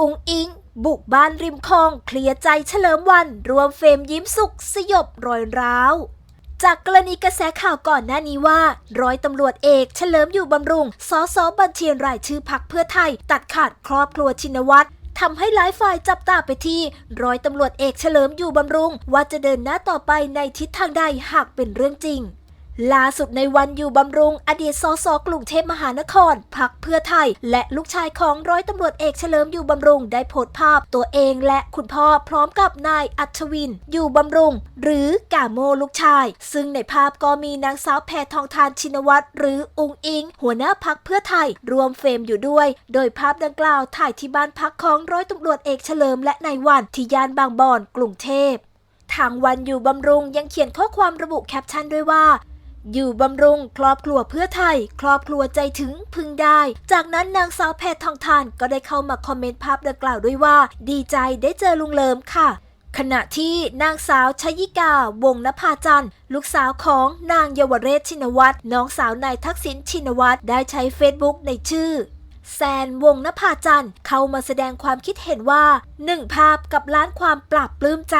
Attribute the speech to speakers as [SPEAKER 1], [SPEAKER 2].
[SPEAKER 1] อุงอิง บุกบ้านริมคลองเคลียร์ใจเฉลิมวัน รวมเฟรมยิ้มสุขสยบรอยร้าว จากกรณีกระแสข่าวก่อนหน้านี้ว่า ร้อยตำรวจเอกเฉลิมอยู่บำรุงสอสอบัญชีรายชื่อพักเพื่อไทย ตัดขาดครอบครัวชินวัตรทำให้หลายฝ่ายจับตาไปที่ ร้อยตำรวจเอกเฉลิมอยู่บำรุง ว่าจะเดินหน้าต่อไปในทิศทางใดหากเป็นเรื่องจริง ล่าสุดในวันอยู่บำรุง อดีตสสกรุงเทพมหานครพักเพื่อไทย และลูกชายของร้อยตำรวจเอกเฉลิมอยู่บำรุงได้โพสต์ภาพตัวเองและคุณพ่อพร้อมกับนายอัชวิน อยู่บำรุง หรือกาโมลูกชาย ซึ่งในภาพก็มีนางสาวแพทองทานชินวัตรหรืออุงอิง หัวหน้าพักเพื่อไทยรวมเฟรมอยู่ด้วย โดยภาพดังกล่าวถ่ายที่บ้านพักของร้อยตำรวจเอกเฉลิมและนายวันที่ย่านบางบอนกรุงเทพทางวันอยู่บำรุงยังเขียนข้อความระบุแคปชั่นด้วยว่า อยู่บำรุงครอบครัวเพื่อไทย ครอบครัวใจถึงพึงได้ จากนั้นนางสาวแพททองทานก็ได้เข้ามาคอมเมนต์ภาพดังกล่าวด้วยว่า ดีใจได้เจอลุงเลิมค่ะ ขณะที่นางสาวชยิกาวงนภาจันทร์ลูกสาวของนางเยาวเรศชินวัตรน้องสาวนายทักษิณชินวัตรได้ใช้เฟซบุ๊กในชื่อแซนวงนภาจันทร์เข้ามาแสดงความคิดเห็นว่าหนึ่งภาพกับล้านความปราบปลื้มใจ